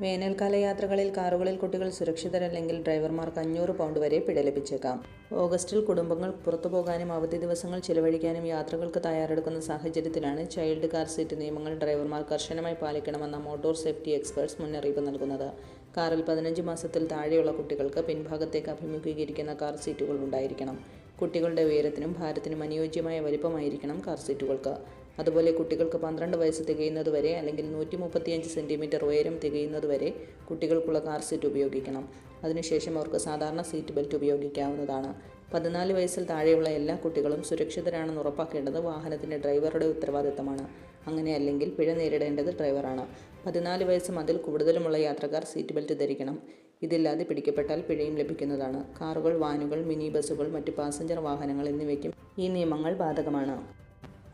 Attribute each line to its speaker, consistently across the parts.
Speaker 1: വേനൽക്കാല യാത്രകളിൽ കാറുകളിൽ കുട്ടികൾ സുരക്ഷിതരല്ലെങ്കിൽ ഡ്രൈവർമാർക്ക് അഞ്ഞൂറ് പൗണ്ട് വരെ പിഴ ലഭിച്ചേക്കാം. ഓഗസ്റ്റിൽ കുടുംബങ്ങൾ പുറത്തു പോകാനും അവധി ദിവസങ്ങൾ ചിലവഴിക്കാനും യാത്രകൾക്ക് തയ്യാറെടുക്കുന്ന സാഹചര്യത്തിലാണ് ചൈൽഡ് കാർ സീറ്റ് നിയമങ്ങൾ ഡ്രൈവർമാർ കർശനമായി പാലിക്കണമെന്ന മോട്ടോർ സേഫ്റ്റി എക്സ്പേർട്സ് മുന്നറിയിപ്പ് നൽകുന്നത്. കാറിൽ പതിനഞ്ച് മാസത്തിൽ താഴെയുള്ള കുട്ടികൾക്ക് പിൻഭാഗത്തേക്ക് അഭിമുഖീകരിക്കുന്ന കാർ സീറ്റുകൾ ഉണ്ടായിരിക്കണം. കുട്ടികളുടെ ഉയരത്തിനും ഭാരത്തിനും അനുയോജ്യമായ വലിപ്പമായിരിക്കണം കാർ സീറ്റുകൾക്ക്. അതുപോലെ കുട്ടികൾക്ക് പന്ത്രണ്ട് വയസ്സ് തികയുന്നത് വരെ അല്ലെങ്കിൽ നൂറ്റി മുപ്പത്തിയഞ്ച് സെന്റിമീറ്റർ ഉയരം തികയുന്നതുവരെ കുട്ടികൾക്കുള്ള കാർ സീറ്റ് ഉപയോഗിക്കണം. അതിനുശേഷം അവർക്ക് സാധാരണ സീറ്റ് ബെൽറ്റ് ഉപയോഗിക്കാവുന്നതാണ്. പതിനാല് വയസ്സിൽ താഴെയുള്ള എല്ലാ കുട്ടികളും സുരക്ഷിതരാണെന്ന് ഉറപ്പാക്കേണ്ടത് വാഹനത്തിന്റെ ഡ്രൈവറുടെ ഉത്തരവാദിത്തമാണ്. അങ്ങനെ അല്ലെങ്കിൽ പിഴ നേരിടേണ്ടത് ഡ്രൈവറാണ്. പതിനാല് വയസ്സ് അതിൽ കൂടുതലുമുള്ള യാത്രക്കാർ സീറ്റ് ബെൽറ്റ് ധരിക്കണം. ഇതില്ലാതെ പിടിക്കപ്പെട്ടാൽ പിഴയും ലഭിക്കുന്നതാണ്. കാറുകൾ വാനുകൾ മിനി ബസ്സുകൾ മറ്റ് പാസഞ്ചർ വാഹനങ്ങൾ എന്നിവയ്ക്കും ഈ നിയമങ്ങൾ ബാധകമാണ്.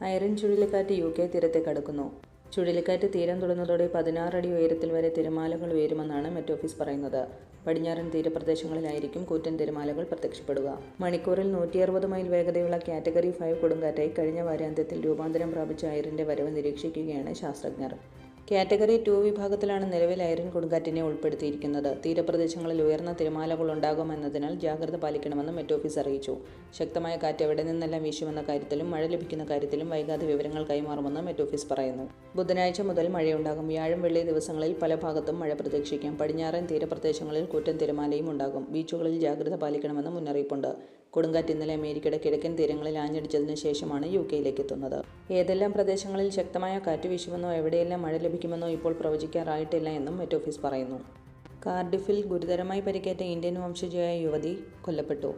Speaker 1: ഐറിൻ ചുഴലിക്കാറ്റ് യു കെ തീരത്തെ കടക്കുന്നു ചുഴലിക്കാറ്റ് തീരം തൊടുന്നതോടെ പതിനാറടി ഉയരത്തിൽ വരെ തിരമാലകൾ ഉയരുമെന്നാണ് മെറ്റ് ഓഫീസ് പറയുന്നത്. പടിഞ്ഞാറൻ തീരപ്രദേശങ്ങളിലായിരിക്കും കൂറ്റൻ തിരമാലകൾ പ്രത്യക്ഷപ്പെടുക. മണിക്കൂറിൽ നൂറ്റി അറുപത് മൈൽ വേഗതയുള്ള കാറ്റഗറി ഫൈവ് കൊടുങ്കാറ്റായി കഴിഞ്ഞ വാരാന്ത്യത്തിൽ രൂപാന്തരം പ്രാപിച്ച ഐറിന്റെ വരവ് നിരീക്ഷിക്കുകയാണ് ശാസ്ത്രജ്ഞർ. കാറ്റഗറി ടു വിഭാഗത്തിലാണ് നിലവിൽ ഐറിൻ കൊടുങ്കാറ്റിനെ ഉൾപ്പെടുത്തിയിരിക്കുന്നത്. തീരപ്രദേശങ്ങളിൽ ഉയർന്ന തിരമാലകൾ ഉണ്ടാകുമെന്നതിനാൽ ജാഗ്രത പാലിക്കണമെന്ന് മെറ്റ് ഓഫീസ് അറിയിച്ചു. ശക്തമായ കാറ്റ് എവിടെ നിന്നെല്ലാം വീശുമെന്ന കാര്യത്തിലും മഴ ലഭിക്കുന്ന കാര്യത്തിലും വൈകാതെ വിവരങ്ങൾ കൈമാറുമെന്ന് മെറ്റ് ഓഫീസ് പറയുന്നു. ബുധനാഴ്ച മുതൽ മഴയുണ്ടാകും. വ്യാഴം വെള്ളി ദിവസങ്ങളിൽ പല ഭാഗത്തും മഴ പ്രതീക്ഷിക്കാം. പടിഞ്ഞാറൻ തീരപ്രദേശങ്ങളിൽ കൂറ്റൻ തിരമാലയും ഉണ്ടാകും. ബീച്ചുകളിൽ ജാഗ്രത പാലിക്കണമെന്ന് മുന്നറിയിപ്പുണ്ട്. കൊടുങ്കാറ്റ് ഇന്നലെ അമേരിക്കയുടെ കിഴക്കൻ തീരങ്ങളിൽ ആഞ്ഞടിച്ചതിനു ശേഷമാണ് യു കെയിലേക്ക് എത്തുന്നത്. ഏതെല്ലാം പ്രദേശങ്ങളിൽ ശക്തമായ കാറ്റ് വീശുമെന്നോ എവിടെയെല്ലാം മഴ ലഭിക്കുമെന്നോ ഇപ്പോൾ പ്രവചിക്കാറായിട്ടില്ല എന്നും മെറ്റ് ഓഫീസ് പറയുന്നു. കാർഡിഫിൽ ഗുരുതരമായി പരിക്കേറ്റ ഇന്ത്യൻ വംശജയായ യുവതി കൊല്ലപ്പെട്ടു.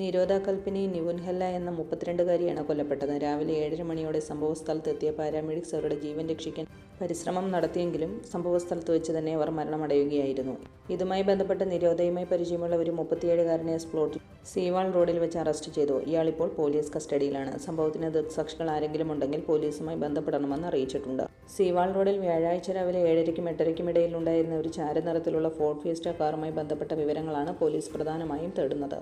Speaker 1: നിരോധ കൽപ്പിനി നിവുൻഹല്ല എന്ന മുപ്പത്തിരണ്ടുകാരിയാണ് കൊല്ലപ്പെട്ടത്. രാവിലെ ഏഴര മണിയോടെ സംഭവസ്ഥലത്തെത്തിയ പാരാമെഡിക്സ് അവരുടെ ജീവൻ രക്ഷിക്കാൻ പരിശ്രമം നടത്തിയെങ്കിലും സംഭവസ്ഥലത്ത് വെച്ച് തന്നെ അവർ മരണമടയുകയായിരുന്നു. ഇതുമായി ബന്ധപ്പെട്ട് നിരോധയുമായി പരിചയമുള്ള ഒരു മുപ്പത്തിയേഴുകാരനെ സ്പ്ലോട്ടിൽ സീവാൾ റോഡിൽ വെച്ച് അറസ്റ്റ് ചെയ്തു. ഇയാളിപ്പോൾ പോലീസ് കസ്റ്റഡിയിലാണ്. സംഭവത്തിന് ദൃക്സാക്ഷികൾ ആരെങ്കിലും ഉണ്ടെങ്കിൽ പോലീസുമായി ബന്ധപ്പെടണമെന്ന് അറിയിച്ചിട്ടുണ്ട്. സീവാൾ റോഡിൽ വ്യാഴാഴ്ച രാവിലെ ഏഴരയ്ക്കും എട്ടരയ്ക്കും ഇടയിൽ ഉണ്ടായിരുന്ന ഒരു ചാരനിറത്തിലുള്ള ഫോർട്ട് ഫീസ്റ്റ കാറുമായി ബന്ധപ്പെട്ട വിവരങ്ങളാണ് പോലീസ് പ്രധാനമായും തേടുന്നത്.